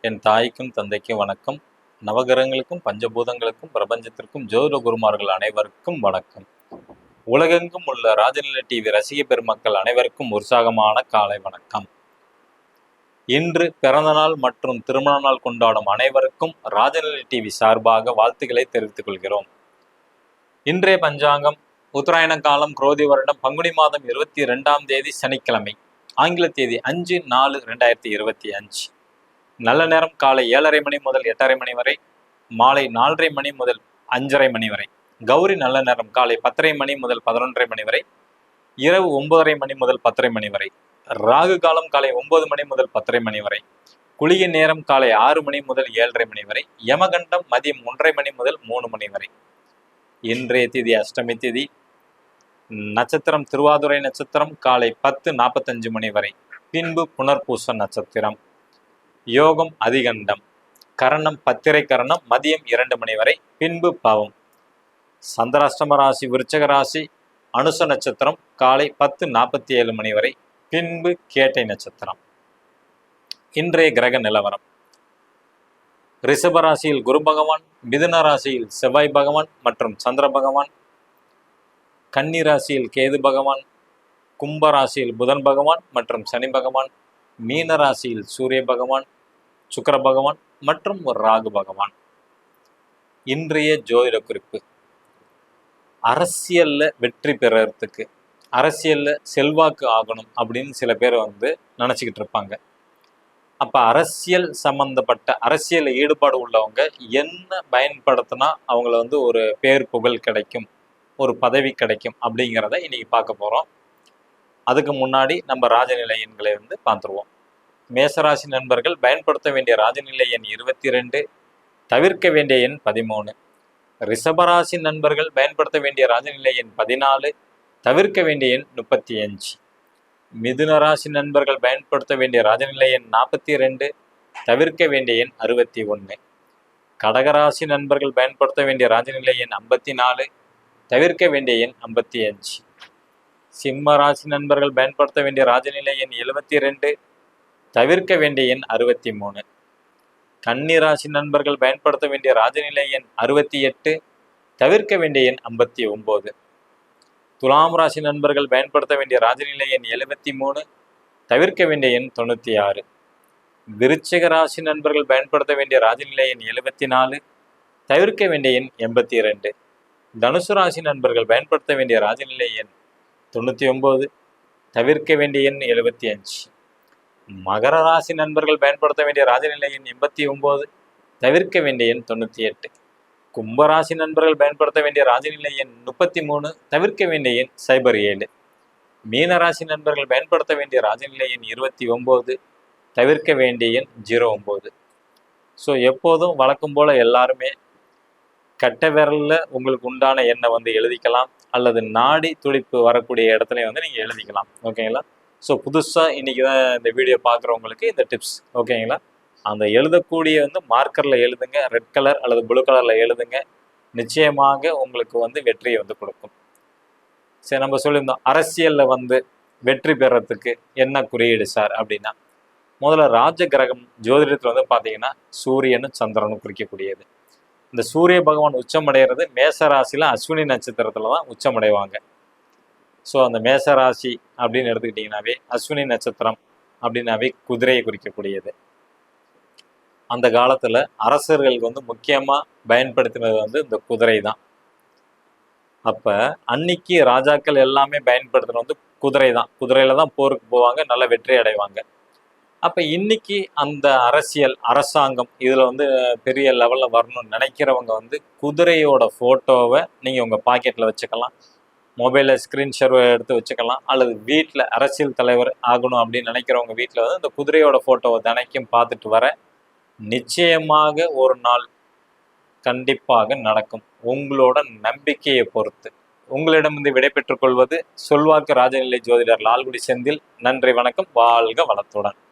என் தாய்க்கும் தந்தைக்கும் வணக்கம். நவகிரகங்களுக்கும் பஞ்சபூதங்களுக்கும் பிரபஞ்சத்திற்கும் ஜோதிட குருமார்கள் அனைவருக்கும் வணக்கம். உலகெங்கும் உள்ள ராஜநிலை டிவி ரசிக பெருமக்கள் அனைவருக்கும் உற்சாகமான காலை வணக்கம். இன்று பிறந்தநாள் மற்றும் திருமண நாள் கொண்டாடும் அனைவருக்கும் ராஜநிலை டிவி சார்பாக வாழ்த்துக்களை தெரிவித்துக் கொள்கிறோம். இன்றைய பஞ்சாங்கம் உத்தராயண காலம் குரோதி வருடம் பங்குனி மாதம் இருபத்தி ரெண்டாம் தேதி சனிக்கிழமை. ஆங்கில தேதி அஞ்சு நாலு ரெண்டாயிரத்தி இருபத்தி அஞ்சு. நல்ல நேரம் காலை ஏழரை மணி முதல் எட்டரை மணி வரை மாலை நாலரை மணி முதல் அஞ்சரை மணி வரை. கௌரி நல்ல நேரம் காலை பத்தரை மணி முதல் பதினொன்றரை மணி வரை இரவு ஒன்பதரை மணி முதல் பத்தரை மணி வரை ராகு காலம் காலை ஒன்பது மணி முதல் பத்தரை மணி வரை குளிகை நேரம் காலை ஆறு மணி முதல் ஏழரை மணி வரை யமகண்டம் மதியம் ஒன்றரை மணி முதல் மூணு மணி வரை. இன்றைய திதி அஷ்டமி திதி. நட்சத்திரம் திருவாதுரை நட்சத்திரம் காலை பத்து நாற்பத்தஞ்சு மணி வரை. பின்பு புனர்பூச நட்சத்திரம். யோகம் அதிகண்டம். கரணம் பத்திரை கரணம் மதியம் இரண்டு மணி வரை பின்பு பாவம். சந்திராஷ்டம ராசி விருச்சக ராசி அனுச நட்சத்திரம் காலை பத்து நாற்பத்தி ஏழு மணி வரை பின்பு கேட்டை நட்சத்திரம். இன்றைய கிரக நிலவரம். ரிஷப ராசியில் குரு பகவான் மிதுன ராசியில் செவ்வாய் பகவான் மற்றும் சந்திர பகவான் கன்னி ராசியில் கேது பகவான் கும்ப ராசியில் புதன் பகவான் மற்றும் சனி பகவான் மீன ராசியில் சூரிய பகவான் சுக்கர பகவான் மற்றும் ஒரு ராகு பகவான். இன்றைய ஜோதிட குறிப்பு. அரசியலில் வெற்றி பெறறதுக்கு அரசியலில் செல்வாக்கு ஆகணும் அப்படின்னு சில பேர் வந்து நினச்சிக்கிட்டு இருப்பாங்க. அப்போ அரசியல் சம்பந்தப்பட்ட அரசியல் ஈடுபாடு உள்ளவங்க என்ன பயன்படுத்தினா அவங்கள வந்து ஒரு பேர் புகழ் கிடைக்கும் ஒரு பதவி கிடைக்கும் அப்படிங்கிறத இன்றைக்கி பார்க்க போகிறோம் அதுக்கு முன்னாடி நம்ம ராஜநிலை எண்களை வந்து பார்த்துருவோம். மேசராசி நண்பர்கள் பயன்படுத்த வேண்டிய ராஜநிலை எண் இருபத்தி ரெண்டு தவிர்க்க வேண்டிய எண் பதிமூணு. ரிஷபராசி நண்பர்கள் பயன்படுத்த வேண்டிய ராஜநிலை எண் பதினாலு தவிர்க்க வேண்டிய எண் முப்பத்தி அஞ்சு மிதுன ராசி நண்பர்கள் பயன்படுத்த வேண்டிய ராஜநிலை எண் நாற்பத்தி ரெண்டு தவிர்க்க வேண்டிய எண் அறுபத்தி ஒன்று கடகராசி நண்பர்கள் பயன்படுத்த வேண்டிய ராஜநிலை எண் ஐம்பத்தி நாலு தவிர்க்க வேண்டிய எண் ஐம்பத்தி அஞ்சு சிம்ம ராசி நண்பர்கள் பயன்படுத்த வேண்டிய ராஜநிலை எண் எழுபத்தி ரெண்டு தவிர்க்க வேண்டிய எண் அறுபத்தி மூணு கன்னிராசி நண்பர்கள் பயன்படுத்த வேண்டிய ராஜநிலை எண் அறுபத்தி எட்டு தவிர்க்க வேண்டிய எண் ஐம்பத்தி ஒம்பது துலாம் ராசி நண்பர்கள் பயன்படுத்த வேண்டிய ராஜநிலை எண் எழுபத்தி மூணு தவிர்க்க வேண்டிய எண் தொண்ணூற்றி ஆறு விருச்சிக ராசி நண்பர்கள் பயன்படுத்த வேண்டிய ராஜநிலை எண் எழுபத்தி நாலு தவிர்க்க வேண்டிய எண் எண்பத்தி இரண்டு தனுசு ராசி நண்பர்கள் பயன்படுத்த வேண்டிய ராஜநிலை எண் தொண்ணூற்றி ஒம்பது தவிர்க்க வேண்டிய எண் எழுபத்தி அஞ்சு மகர ராசி நண்பர்கள் பயன்படுத்த வேண்டிய ராஜநிலை எண் எண்பத்தி ஒம்பது தவிர்க்க வேண்டிய எண் தொண்ணூற்றி எட்டு. கும்பராசி நண்பர்கள் பயன்படுத்த வேண்டிய ராஜநிலை எண் முப்பத்தி மூணு தவிர்க்க வேண்டிய எண் சைபர் ஏழு. மீனராசி நண்பர்கள் பயன்படுத்த வேண்டிய ராஜநிலை எண் இருபத்தி ஒம்பது தவிர்க்க வேண்டிய எண் ஜீரோ ஒம்பது ஸோ எப்போதும் வழக்கம் போல் எல்லாருமே கட்ட விரலில் உங்களுக்கு உண்டான எண்ணை வந்து எழுதிக்கலாம் அல்லது நாடி துடிப்பு வரக்கூடிய இடத்துல வந்து நீங்கள் எழுதிக்கலாம். ஓகேங்களா? ஸோ புதுசாக இன்றைக்கி தான் இந்த வீடியோ பார்க்குறவங்களுக்கு இந்த டிப்ஸ் ஓகேங்களா அந்த எழுதக்கூடிய வந்து மார்க்கரில் எழுதுங்க ரெட் கலர் அல்லது ப்ளூ கலரில் எழுதுங்க. நிச்சயமாக உங்களுக்கு வந்து வெற்றியை வந்து கொடுக்கும். சரி நம்ம சொல்லியிருந்தோம் அரசியலில் வந்து வெற்றி பெறத்துக்கு என்ன குறியீடு சார் அப்படின்னா முதல்ல ராஜ கிரகம் ஜோதிடத்தில் வந்து பார்த்தீங்கன்னா சூரியனும் சந்திரனும் குறிக்கக்கூடியது. இந்த சூரிய பகவான் உச்சமடைகிறது மேச ராசியில் அஸ்வினி நட்சத்திரத்தில் தான் உச்சமடைவாங்க. ஸோ அந்த மேசராசி அப்படின்னு எடுத்துக்கிட்டிங்கனாவே அஸ்வினி நட்சத்திரம் அப்படின்னாவே குதிரையை குறிக்கக்கூடியது. அந்த காலத்தில் அரசர்களுக்கு வந்து முக்கியமாக பயன்படுத்தினது வந்து இந்த குதிரை தான் அப்போ அன்னைக்கு ராஜாக்கள் எல்லாமே பயன்படுத்தின வந்து குதிரை தான் குதிரையில் தான் போருக்கு போவாங்க நல்ல வெற்றி அடைவாங்க. அப்போ இன்னைக்கு அந்த அரசியல் அரசாங்கம் இதில் வந்து பெரிய லெவலில் வரணும்னு நினைக்கிறவங்க வந்து குதிரையோட ஃபோட்டோவை நீங்கள் உங்கள் பாக்கெட்டில் வச்சுக்கலாம். மொபைலில் ஸ்க்ரீன் ஸ்க்ரீன்ஷாட் எடுத்து வச்சுக்கலாம். அல்லது வீட்டில் அரசியல் தலைவர் ஆகணும் அப்படின்னு நினைக்கிறவங்க வீட்டில் வந்து இந்த குதிரையோட ஃபோட்டோவை தினைக்கும் பார்த்துட்டு வர நிச்சயமாக ஒரு நாள் கண்டிப்பாக நடக்கும். உங்களோட நம்பிக்கையை பொறுத்து. உங்களிடமிருந்து விடைபெற்றுக் கொள்வது சொல்வாக்கு ராஜநிலை ஜோதிடர் லால்குடி செந்தில். நன்றி வணக்கம். வாழ்க வளத்துடன்.